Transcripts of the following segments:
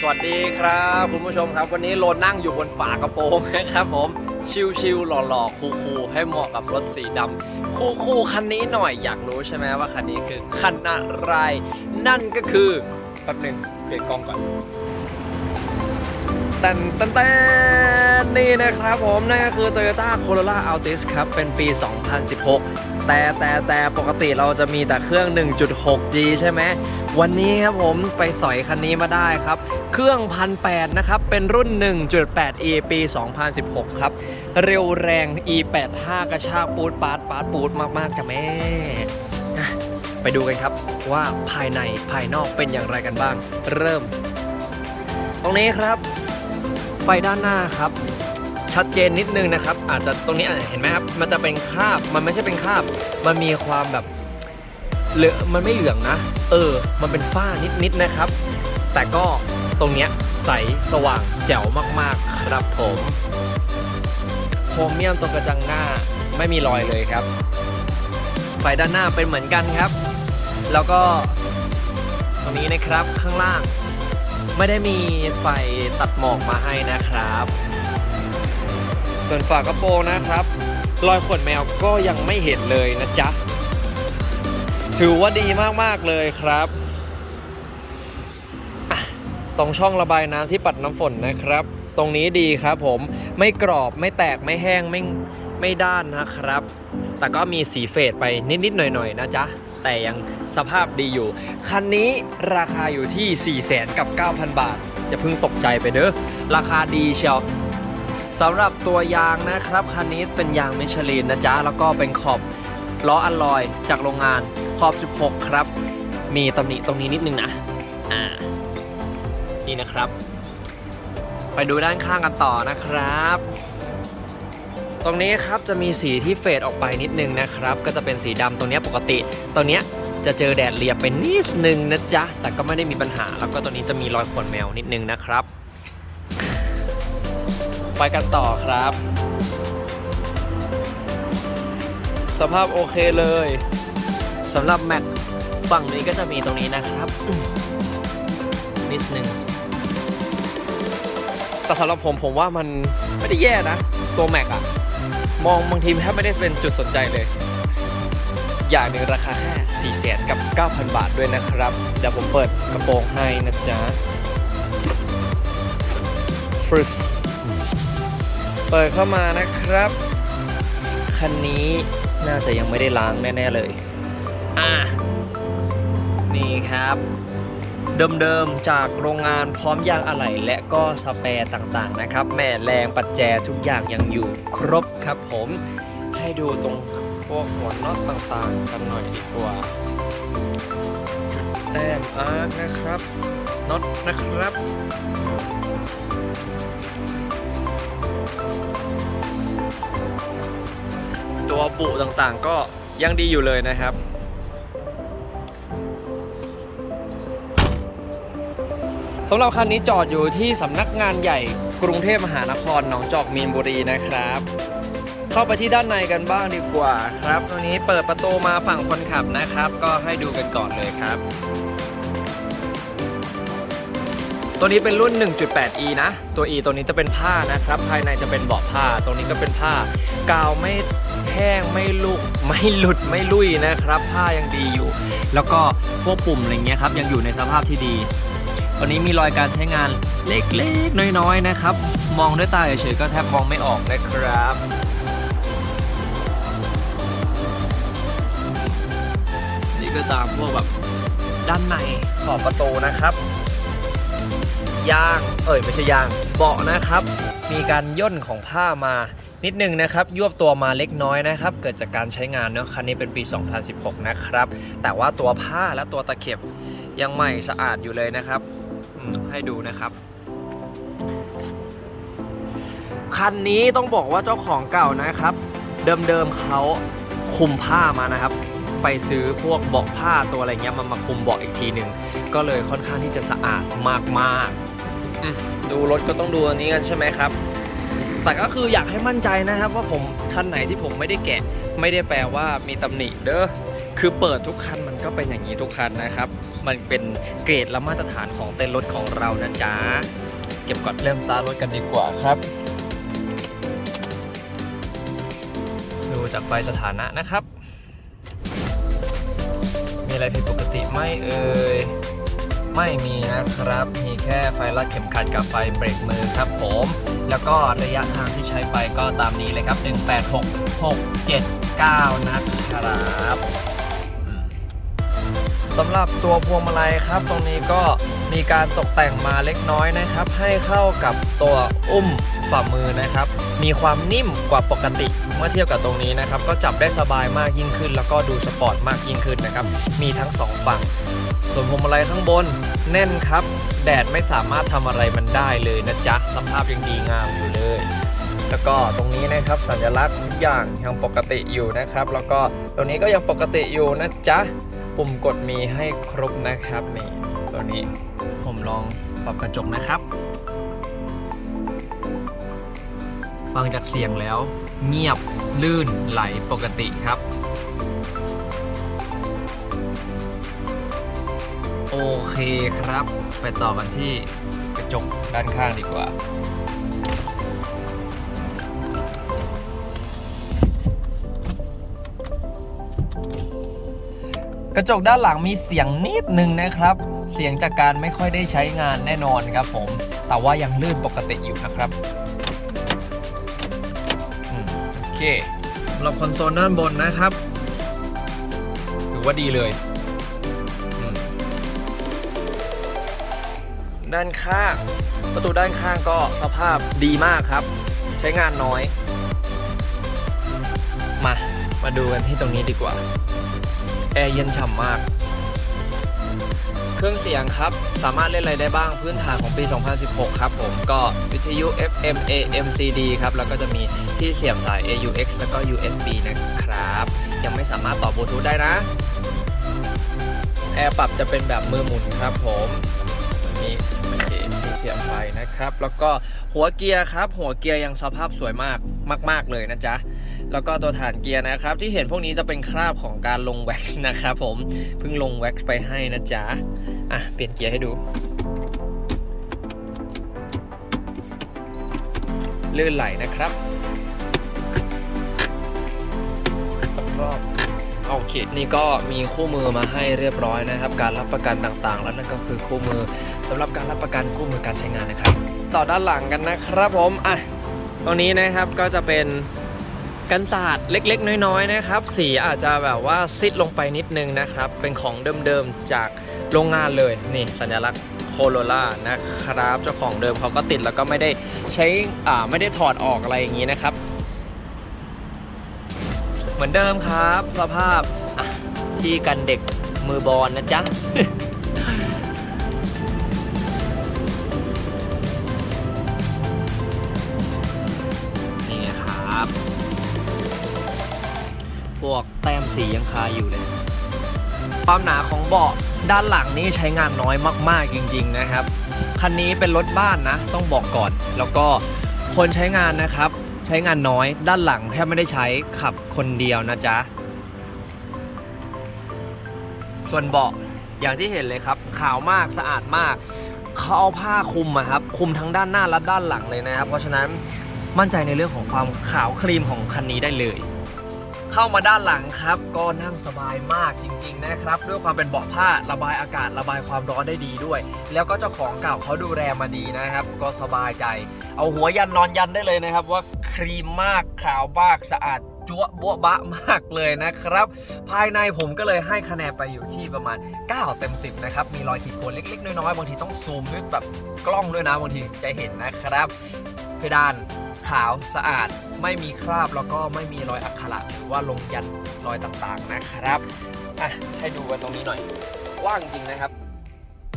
สวัสดีครับ คุณผู้ชมครับ วันนี้โลนนั่งอยู่บนฝากระโปรงนะครับผมชิวๆหล่อๆ คูลๆให้เหมาะกับรถสีดำคูลๆคันนี้หน่อยอยากรู้ใช่ไหมว่าคันนี้คือคันอะไร นั่นก็คือแป๊บหนึ่งเปลี่ยนกล้องก่อน ตันตันตันนี่นะครับผมนั่นก็คือ Toyota Corolla Altis ครับ เป็นปี 2016 แต่แต่แต่ปกติเราจะมีแต่เครื่อง 1.6G ใช่ไหม วันนี้ครับผมไปสอยคันนี้มาได้ครับ เครื่องพันแนะครับ เป็นรุ่น 1.8E ปี 2016 ครับ เร็วแรง E85 กระชากปูดปาดปาดปูดมากๆจ้ะแม่ไปดูกันครับว่าภายในภายนอกเป็นอย่างไรกันบ้าง เริ่ม ตรงนี้ครับ ฟด้านหน้าครับ ชัดเจนนิดนึงนะครับ อาจจะตรงนี้เห็นไหมครับ มันจะเป็นคราบ มันไม่ใช่เป็นคราบ มันมีความแบบเหลือมันไม่เหลืองนะ เออ มันเป็นฝ้านิดๆนะครับ แต่ก็ตรงเนี้ยใสสว่างแจ๋วมากๆครับผมโครเมียมตรงกระจังหน้าไม่มีรอยเลยครับ ไฟด้านหน้าเป็นเหมือนกันครับ แล้วก็ตรงนี้นะครับข้างล่าง ไม่ได้มีไฟตัดหมอกมาให้นะครับ ส่วนฝากระโปรงนะครับ รอยขนแมวก็ยังไม่เห็นเลยนะจ๊ะ ถือว่าดีมากๆเลยครับตรงช่องระบายน้ำที่ปัดน้ำฝนนะครับ ตรงนี้ดีครับผมไม่กรอบไม่แตกไม่แห้งไม่ไม่ด้านนะครับ แต่ก็มีสีเฟดไปนิดๆหน่อยๆนะจ๊ะ แต่ยังสภาพดีอยู่ คันนี้ราคาอยู่ที่ 4 0 0 0 0 0กับ 9,000 บาทอย่าเพิ่งตกใจไปเด้อ ราคาดีเชียวสำหรับตัวยางนะครับ คันนี้เป็นยางมิชลินนะจ๊ะ แล้วก็เป็นขอบล้ออัลลอยจากโรงงานขอบ 16 ครับ มีตำหนิตรงนี้นิดนึงนะ อ่า นี่นะครับ ไปดูด้านข้างกันต่อนะครับ ตรงนี้ครับจะมีสีที่เฟดออกไปนิดนึงนะครับ ก็จะเป็นสีดำตรงนี้ปกติ ตรงเนี้ยจะเจอแดดเรียบไปนิดนึงนะจ๊ะ แต่ก็ไม่ได้มีปัญหา แล้วก็ตัวนี้จะมีรอยขนแมวนิดนึงนะครับ ไปกันต่อครับ สภาพโอเคเลยสำหรับแม็กฝั่งนี้ก็จะมีตรงนี้นะครับ นิดนึงแต่สำหรับผมผมว่ามันไม่ได้แย่นะ ตัวแม็กอะ มองบางทีแทบไม่ได้เป็นจุดสนใจเลย อย่างหนึ่งราคาแค่4 0 0 0 0กับ 9,000 บาทด้วยนะครับ เดี๋ยวผมเปิดกระโปรงให้นะจ๊ะฟรึสเปิดเข้ามานะครับ คันนี้น่าจะยังไม่ได้ล้างแน่ ๆ เลย อะ นี่ครับ เดิมๆ จากโรงงานพร้อมยางอะไหล่และก็สเปร์ต่างๆนะครับ แม่แรงปัจแจทุกอย่างยังอยู่ครบครับผม ให้ดูตรงพวกหัวน็อตต่างๆ กันหน่อยดีกว่าจุดแต้มอาร์คนะครับน็อตนะครับตัวบุต่างๆก็ยังดีอยู่เลยนะครับ สำหรับคันนี้จอดอยู่ที่สำนักงานใหญ่กรุงเทพมหานครหนองจอกมีนบุรีนะครับ เข้าไปที่ด้านในกันบ้างดีกว่าครับตัวนี้เปิดประตูมาฝั่งคนขับนะครับ ก็ให้ดูกันก่อนเลยครับ ตัวนี้เป็นรุ่น 1.8e นะ ตัว e ตัวนี้จะเป็นผ้านะครับ ภายในจะเป็นเบาะผ้า ตรงนี้ก็เป็นผ้ากาวไม่แห้งไม่ลุกไม่หลุดไม่ลุยนะครับ ผ้ายังดีอยู่ แล้วก็พวกปุ่มอะไรเงี้ยครับยังอยู่ในสภาพที่ดี ตอนนี้มีรอยการใช้งานเล็กๆ น้อยๆ นะครับ มองด้วยตาเฉยๆก็แทบมองไม่ออกนะครับนี่ก็ตามพวกแบบด้านในขอบประตูนะครับยางเอ่ยไม่ใช่ยางเบาะนะครับ มีการย่นของผ้ามานิดนึงนะครับยวบตัวมาเล็กน้อยนะครับ เกิดจากการใช้งานเนาะคันนี้เป็นปี 2016 นะครับ แต่ว่าตัวผ้าและตัวตะเข็บยังใหม่สะอาดอยู่เลยนะครับ ให้ดูนะครับ คันนี้ต้องบอกว่าเจ้าของเก่านะครับ เดิมๆเขาคุมผ้ามานะครับ ไปซื้อพวกเบาะผ้าตัวอะไรเงี้ยมามาคุมเบาะอีกทีหนึ่งก็เลยค่อนข้างที่จะสะอาดมากๆอืมดูรถก็ต้องดูอันนี้กันใช่ไหมครับ แต่ก็คืออยากให้มั่นใจนะครับ ว่าผมคันไหนที่ผมไม่ได้แกะไม่ได้แปลว่ามีตำหนิเด้อ คือเปิดทุกคันมันก็เป็นอย่างนี้ทุกคันนะครับ มันเป็นเกรดและมาตรฐานของเต้นรถของเรานะจ๊ะ เก็บก่อนเริ่มสตาร์ทรถกันดีกว่าครับ ดูจากไฟสถานะนะครับ มีอะไรผิดปกติไหมเอ่ย ไม่มีนะครับ มีแค่ไฟลัดเข็มขัดกับไฟเบรกมือครับผม แล้วก็ระยะทางที่ใช้ไปก็ตามนี้เลยครับ 186679 นะครับ สำหรับตัวพวงมาลัยครับ ตรงนี้ก็มีการตกแต่งมาเล็กน้อยนะครับ ให้เข้ากับตัวอุ้มฝ่ามือนะครับ มีความนิ่มกว่าปกติ เมื่อเทียบกับตรงนี้นะครับ ก็จับได้สบายมากยิ่งขึ้น แล้วก็ดูสปอร์ตมากยิ่งขึ้นนะครับ มีทั้งสองฝั่ง ส่วนพวงมาลัยข้างบนแน่นครับ แดดไม่สามารถทำอะไรมันได้เลยนะจ๊ะสภาพยังดีงามอยู่เลย แล้วก็ตรงนี้นะครับสัญลักษณ์ทุกอย่างยังปกติอยู่นะครับ แล้วก็ตรงนี้ก็ยังปกติอยู่นะจ๊ะ ปุ่มกดมีให้ครบนะครับนี่ตัวนี้ผมลองปรับกระจกนะครับ ฟังจากเสียงแล้ว เงียบลื่นไหลปกติครับ โอเคครับ ไปต่อกันที่กระจกด้านข้างดีกว่า กระจกด้านหลังมีเสียงนิดนึงนะครับ เสียงจากการไม่ค่อยได้ใช้งานแน่นอนครับผม แต่ว่ายังลื่นปกติอยู่นะครับโอเคสำหรับคอนโซลด้านบนนะครับถือว่าดีเลย ด้านข้างประตูด้านข้างก็สภาพดีมากครับ ใช้งานน้อย มา มาดูกันที่ตรงนี้ดีกว่า อร์เย็นฉ่ำมาก เครื่องเสียงครับ สามารถเล่นอะไรได้บ้างพื้นฐานของปี 2016 ครับผมก็วิทยุ FM AM CD ครับ แล้วก็จะมีที่เสียบสาย AUX แล้วก็ USB นะครับ ยังไม่สามารถต่อบลูทูธได้นะ แอร์ปรับจะเป็นแบบมือหมุนครับผมนี้ที่เสียบไฟนะครับ แล้วก็หัวเกียร์ครับ หัวเกียร์ยังสภาพสวยมากมาก ๆ เลยนะจ๊ะ แล้วก็ตัวฐานเกียร์นะครับ ที่เห็นพวกนี้จะเป็นคราบของการลงแว็กซ์นะครับผมเพิ่งลงแว็กซ์ไปให้นะจ๊ะอะเปลี่ยนเกียร์ให้ดูลื่นไหลนะครับสักรอบโอเคนี่ก็มีคู่มือมาให้เรียบร้อยนะครับ การรับประกันต่างๆ แล้วนั่นก็คือคู่มือสำหรับการรับประกันคู่มือการใช้งานนะครับ ต่อด้านหลังกันนะครับผมอะตรงนี้นะครับก็จะเป็น กันศาสตร์เล็กๆ น้อยๆนะครับ สีอาจจะแบบว่าซิดลงไปนิดนึงนะครับ เป็นของเดิมๆจากโรงงานเลยนี่สัญลักษณ์โคโรล่านะครับ เจ้าของเดิมเขาก็ติดแล้วก็ไม่ได้ใช้อ่าไม่ได้ถอดออกอะไรอย่างนี้นะครับ เหมือนเดิมครับสภาพที่กันเด็กมือบอลนะจ๊ะ พวกแต้มสียังคาอยู่เลยความหนาของเบาะด้านหลังนี่ใช้งานน้อยมาก ๆ จริง ๆ นะครับ คันนี้เป็นรถบ้านนะ ต้องบอกก่อน แล้วก็คนใช้งานนะครับ ใช้งานน้อย ด้านหลังแทบไม่ได้ใช้ขับคนเดียวนะจ๊ะ ส่วนเบาะอย่างที่เห็นเลยครับ ขาวมากสะอาดมาก เขาเอาผ้าคลุมอะครับคลุมทั้งด้านหน้าและด้านหลังเลยนะครับ เพราะฉะนั้นมั่นใจในเรื่องของความขาวครีมของคันนี้ได้เลย เข้ามาด้านหลังครับ ก็นั่งสบายมากจริง ๆ นะครับ ด้วยความเป็นเบาะผ้าระบายอากาศระบายความร้อนได้ดีด้วย แล้วก็เจ้าของเก่าเขาดูแลมาดีนะครับ ก็สบายใจ เอาหัวยันนอนยันได้เลยนะครับ ว่าครีมมากขาวมากสะอาดจั๊วบัวบะมากเลยนะครับ ภายในผมก็เลยให้คะแนนไปอยู่ที่ประมาณ 9 เต็ม 10 นะครับ มีรอยขีดข่วนเล็ก ๆ น้อย ๆ บางทีต้องซูมด้วยแบบกล้องด้วยนะ บางทีจะเห็นนะครับ เพดานขาวสะอาดไม่มีคราบแล้วก็ไม่มีรอยอักขระหรือว่าลงยันรอยต่างๆนะครับอะให้ดูกันตรงนี้หน่อยว้างจริงนะครับ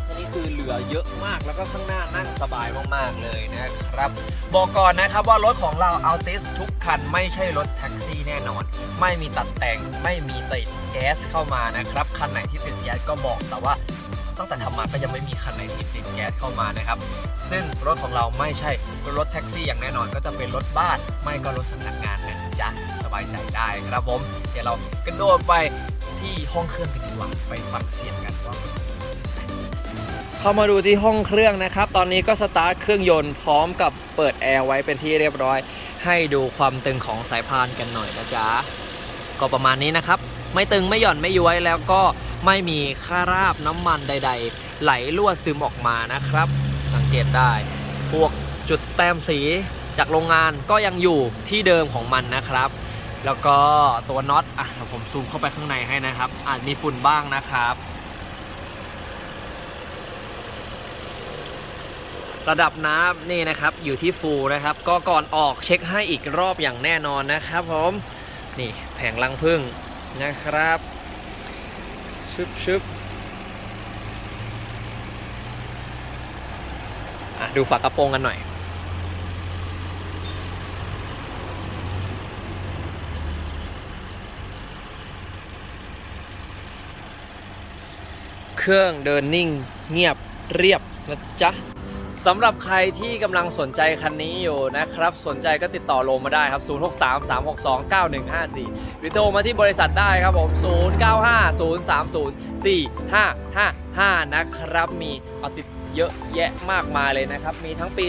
อันนี้คือเหลือเยอะมากแล้วก็ข้างหน้านั่งสบายมากๆเลยนะครับ บอกก่อนนะครับว่ารถของเรา Altis ทุกคันไม่ใช่รถแท็กซี่แน่นอน ไม่มีตัดแต่งไม่มีติดแก๊สเข้ามานะครับคันไหนที่ติดแก๊สก็บอกแต่ว่าตั้งแต่ทำมาก็ยังไม่มีคันไหนที่ติดแก๊สเข้ามานะครับ ซึ่งรถของเราไม่ใช่ รถแท็กซี่อย่างแน่นอนก็จะเป็นรถบ้าน ไม่ก็รถสำนักงานนะจ๊ะสบายใจได้ครับผม เดี๋ยวเรากระโดดไปที่ห้องเครื่องกันดีกว่าไปฟังเสียงกันว่าเข้ามาดูที่ห้องเครื่องนะครับ ตอนนี้ก็สตาร์ทเครื่องยนต์พร้อมกับเปิดแอร์ไว้เป็นที่เรียบร้อย ให้ดูความตึงของสายพานกันหน่อยนะจ๊ะก็ประมาณนี้นะครับ ไม่ตึงไม่หย่อนไม่ย้วยแล้วก็ไม่มีคาราบน้ำมันใด ๆ ไหลรั่วซึมออกมานะครับ สังเกตได้พวก จุดแต้มสีจากโรงงานก็ยังอยู่ที่เดิมของมันนะครับ แล้วก็ตัวน็อตอะเดี๋ยวผมซูมเข้าไปข้างในให้นะครับ อาจมีฝุ่นบ้างนะครับ ระดับน้ำนี่นะครับอยู่ที่ฟูลนะครับ ก็ก่อนออกเช็คให้อีกรอบอย่างแน่นอนนะครับผมนี่แผงลังพึ่งนะครับชึบชึบอะดูฝากระโปรงกันหน่อย เครื่องเดินนิ่งเงียบเรียบนะจ๊ะสำหรับใครที่กำลังสนใจคันนี้อยู่นะครับ สนใจก็ติดต่อโลมาได้ครับ 0633629154 หรือโทรมาที่บริษัทได้ครับผม 0950304555 นะครับมีเอาติด เยอะแยะมากมายเลยนะครับ มีทั้งปี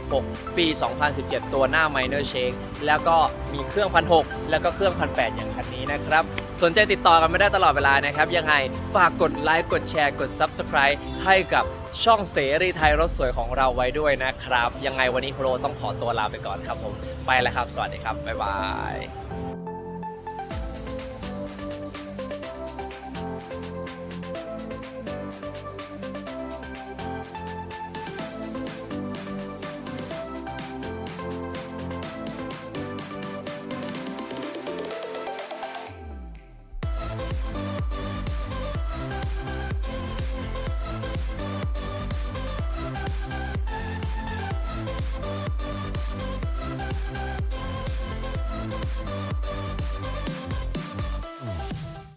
2016 ปี 2017 ตัวหน้า Minor Shake แล้วก็มีเครื่องพันหแล้วก็เครื่องพันแอย่างคันนี้นะครับ สนใจติดต่อกันไม่ได้ตลอดเวลานะครับ ยังไงฝากกดไลค์กดแชร์กด Subscribe ให้กับช่องเสรีไทยรถสวยของเราไว้ด้วยนะครับ ยังไงวันนี้โปรต้องขอตัวลาไปก่อนครับผม ไปแล้วครับ สวัสดีครับ บ๊ายบาย